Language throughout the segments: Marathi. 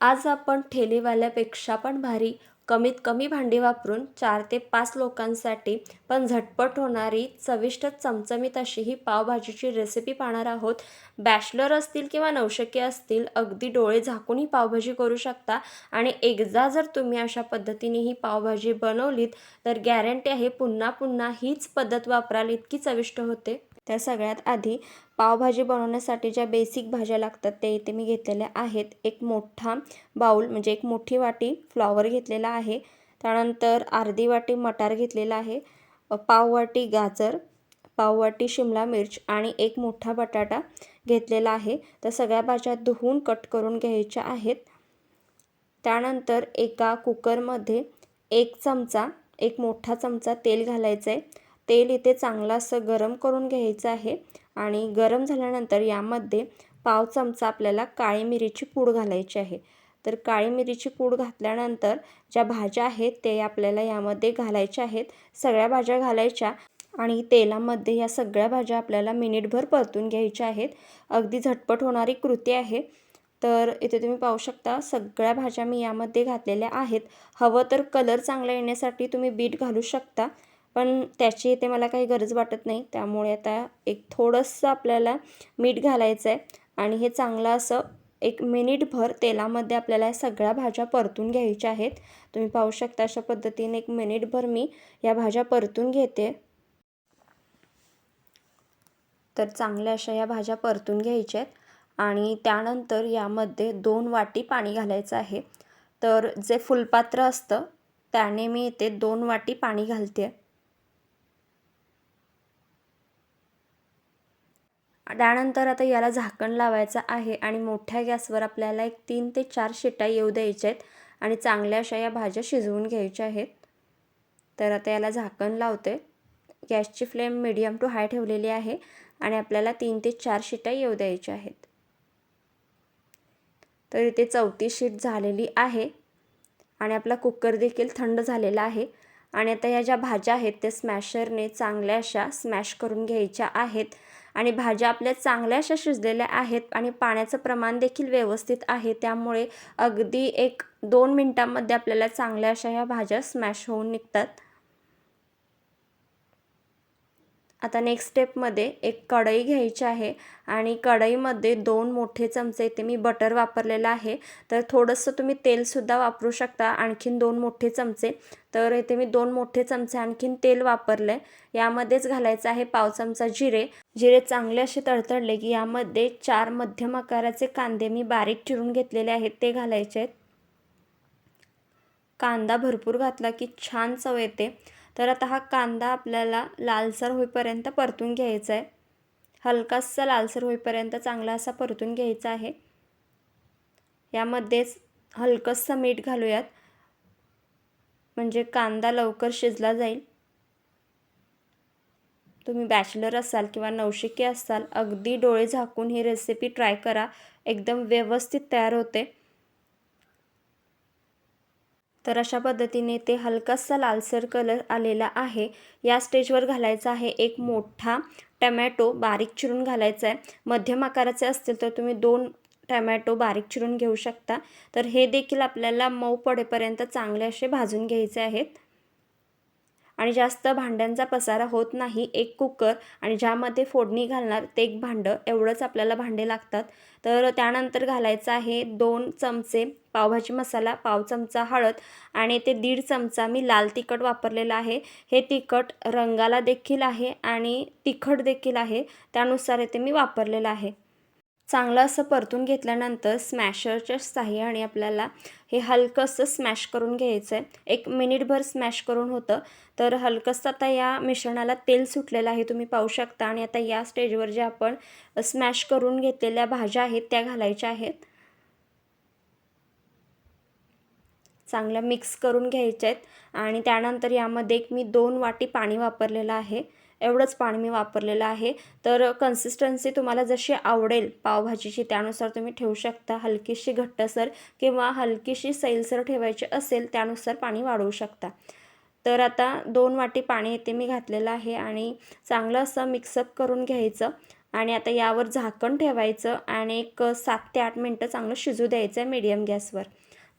आज आपण ठेलेवाल्यापेक्षा पण भारी कमीत कमी भांडी वापरून चार ते पाच लोकांसाठी पण झटपट होणारी चविष्ट चमचमीत अशी ही पावभाजीची रेसिपी पाहणार आहोत. बॅचलर असतील किंवा नवशके असतील अगदी डोळे झाकून ही पावभाजी करू शकता. आणि एकदा जर तुम्ही अशा पद्धतीने ही पावभाजी बनवलीत तर गॅरंटी आहे पुन्हा पुन्हा हीच पद्धत वापराल इतकी चविष्ट होते. तर सगळ्यात आधी पावभाजी बनवण्यासाठी ज्या बेसिक भाज्या लागतात त्या इथे मी घेतलेल्या आहेत. एक मोठा बाऊल म्हणजे एक मोठी वाटी फ्लॉवर घेतलेला आहे. त्यानंतर अर्धी वाटी मटार घेतलेला आहे. पाववाटी गाजर पाववाटी शिमला मिर्च आणि एक मोठा बटाटा घेतलेला आहे. तर सगळ्या भाज्या धुवून कट करून घ्यायच्या आहेत. त्यानंतर एका कुकरमध्ये एक चमचा एक मोठा चमचा तेल घालायचं आहे तेल इथे चांगलं असं गरम करून घ्यायचं आहे. आणि गरम झाल्यानंतर यामध्ये पाव चमचा आपल्याला काळी मिरीची पूड घालायची आहे. तर काळी मिरीची पूड घातल्यानंतर ज्या भाज्या आहेत ते आपल्याला यामध्ये घालायच्या आहेत. सगळ्या भाज्या घालायच्या आणि तेलामध्ये या सगळ्या भाज्या आपल्याला मिनिटभर परतून घ्यायच्या आहेत. अगदी झटपट होणारी कृती आहे. तर इथे तुम्ही पाहू शकता सगळ्या भाज्या मी यामध्ये घातलेल्या आहेत. हवं तर कलर चांगला येण्यासाठी तुम्ही बीट घालू शकता. पण त्याची इथे मला काही गरज वाटत नाही. त्यामुळे आता एक थोडंसं आपल्याला मीठ घालायचं आहे आणि हे चांगलं असं एक मिनिटभर तेलामध्ये आपल्याला या सगळ्या भाज्या परतून घ्यायच्या आहेत. तुम्ही पाहू शकता अशा पद्धतीने एक मिनिटभर मी या भाज्या परतून घेते. तर चांगल्या अशा या भाज्या परतून घ्यायच्या आहेत आणि त्यानंतर यामध्ये दोन वाटी पाणी घालायचं आहे. तर जे फुलपात्र असतं त्याने मी इथे दोन वाटी पाणी घालते. त्यानंतर आता याला झाकण लावायचं आहे आणि मोठ्या गॅसवर आपल्याला एक तीन ते चार शिट्या येऊ द्यायच्या आहेत आणि चांगल्या अशा या भाज्या शिजवून घ्यायच्या आहेत. तर आता याला झाकण लावते. गॅसची फ्लेम मिडियम टू हाय ठेवलेली आहे आणि आपल्याला तीन ते चार शिट्या येऊ द्यायच्या आहेत. तर इथे चौथी शीट झालेली आहे आणि आपला कुकर देखील थंड झालेला आहे. आणि आता या ज्या भाज्या आहेत त्या स्मॅशरने चांगल्या अशा स्मॅश करून घ्यायच्या आहेत. आणि भाज्या आपल्या चांगल्या अशा शिजलेल्या आहेत आणि पाण्याचं प्रमाण देखील व्यवस्थित आहे. त्यामुळे अगदी एक दोन मिनटामध्ये आपल्याला चांगल्या अशा ह्या भाज्या स्मॅश होऊन निघतात. आता नेक्स्ट स्टेपमध्ये एक कढई घ्यायची आहे आणि कढईमध्ये दोन मोठे चमचे इथे मी बटर वापरलेलं आहे. तर थोडंसं तुम्ही तेलसुद्धा वापरू शकता आणखीन दोन मोठे चमचे. तर इथे मी दोन मोठे चमचे आणखीन तेल वापरले यामध्येच घालायचं आहे पाव चमचा जिरे. जिरे चांगले असे तळतळले की यामध्ये चार मध्यम आकाराचे कांदे मी बारीक चिरून घेतलेले आहेत ते घालायचे आहेत. कांदा भरपूर घातला की छान चव येते. तर आता हा कांदा आपल्याला लालसर होईपर्यंत परतून घ्यायचा आहे. हलकासा लालसर होईपर्यंत चांगला असा परतून घ्यायचा आहे. यामध्येच हलकंसं मीठ घालूयात. म्हणजे कांदा लवकर शिजला जाईल. तुम्ही बॅचलर असाल किंवा नवशिके असाल अगदी डोळे झाकून ही रेसिपी ट्राय करा. एकदम व्यवस्थित तयार होते. तर अशा पद्धतीने ते हलकासा लालसर कलर आलेला आहे. या स्टेजवर घालायचा आहे एक मोठा टमॅटो बारीक चिरून घालायचा आहे. मध्यम आकाराचे असतील तर तुम्ही दोन टमॅटो बारीक चिरून घेऊ शकता. तर हे देखील आपल्याला मऊ पडेपर्यंत चांगले असे भाजून घ्यायचे आहेत. आणि जास्त भांड्यांचा पसारा होत नाही एक कुकर आणि ज्यामध्ये फोडणी घालणार ते एक भांडं एवढंच आपल्याला भांडे लागतात. तर त्यानंतर घालायचं आहे दोन चमचे पावभाजी मसाला पाव चमचा हळद आणि ते दीड चमचा मी लाल तिखट वापरलेलं आहे. हे तिखट रंगाला देखील आहे आणि तिखट देखील आहे त्यानुसार ते मी वापरलेलं आहे. चांगलं असं परतून घेतल्यानंतर स्मॅशरच्या साह्याने आपल्याला हे हलकंसं स्मॅश करून घ्यायचं आहे. एक मिनिटभर स्मॅश करून होतं. तर हलकंसं आता या मिश्रणाला तेल सुटलेलं आहे तुम्ही पाहू शकता. आणि आता या स्टेजवर जे आपण स्मॅश करून घेतलेल्या भाज्या आहेत त्या घालायच्या आहेत. चांगल्या मिक्स करून घ्यायच्या आहेत. आणि त्यानंतर यामध्ये एक मी दोन वाटी पाणी वापरलेलं आहे. एवढंच पाणी मी वापरलेलं आहे. तर कन्सिस्टन्सी तुम्हाला जशी आवडेल पावभाजीची त्यानुसार तुम्ही ठेवू शकता. हलकीशी घट्टसर किंवा हलकीशी सैलसर ठेवायची असेल त्यानुसार पाणी वाढवू शकता. तर आता दोन वाटी पाणी येते मी घातलेलं आहे आणि चांगलं असं मिक्सअप करून घ्यायचं आणि आता यावर झाकण ठेवायचं आणि एक सात ते आठ मिनटं चांगलं शिजू द्यायचं आहे मीडियम गॅसवर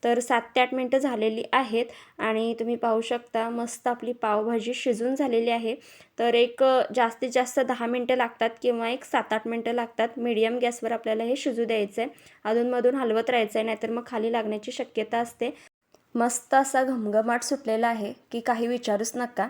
तर सात ते आठ मिनटं झालेली आहेत आणि तुम्ही पाहू शकता मस्त आपली पावभाजी शिजून झालेली आहे. तर एक जास्तीत जास्त दहा मिनटं लागतात किंवा एक सात आठ मिनटं लागतात. मीडियम गॅसवर आपल्याला हे शिजू द्यायचं आहे अधूनमधून हलवत राहायचं आहे नाहीतर मग खाली लागण्याची शक्यता असते. मस्त असा घमघमाट सुटलेला आहे की काही विचारूच नका.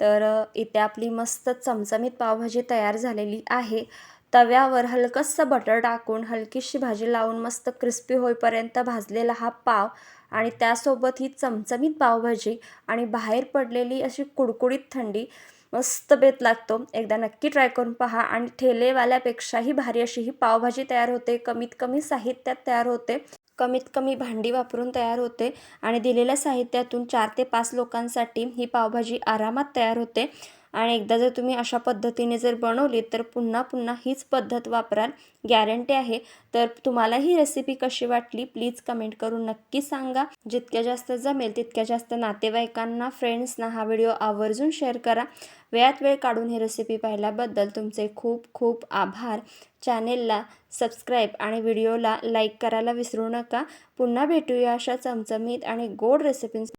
तर इथे आपली मस्त चमचमीत पावभाजी तयार झालेली आहे. तव्यावर हलकंसं बटर टाकून हलकीशी भाजी लावून मस्त क्रिस्पी होईपर्यंत भाजलेला हा पाव आणि त्यासोबत ही चमचमीत पावभाजी आणि बाहेर पडलेली अशी कुडकुडीत थंडी मस्त बेत लागतो. एकदा नक्की ट्राय करून पहा आणि ठेलेवाल्यापेक्षाही भारी अशी ही पावभाजी तयार होते. कमीत कमी साहित्यात तयार होते. कमीत कमी भांडी वापरून तयार होते आणि दिलेल्या साहित्यातून चार ते पाच लोकांसाठी ही पावभाजी आरामात तयार होते. आणि एकदा जर तुम्ही अशा पद्धतीने जर बनवली तर पुन्हा पुन्हा हीच पद्धत वापराल. गॅरंटी आहे. तर तुम्हाला ही रेसिपी कशी वाटली प्लीज कमेंट करून नक्की सांगा. जितक्या जास्त जमेल तितक्या जास्त नातेवाईकांना फ्रेंड्सना हा व्हिडिओ आवर्जून शेअर करा. वेळात वेळ काढून ही रेसिपी पाहिल्याबद्दल तुमचे खूप खूप आभार. चॅनेलला सबस्क्राईब आणि व्हिडिओला लाईक करायला विसरू नका. पुन्हा भेटूया अशा चमचमीत आणि गोड रेसिपीज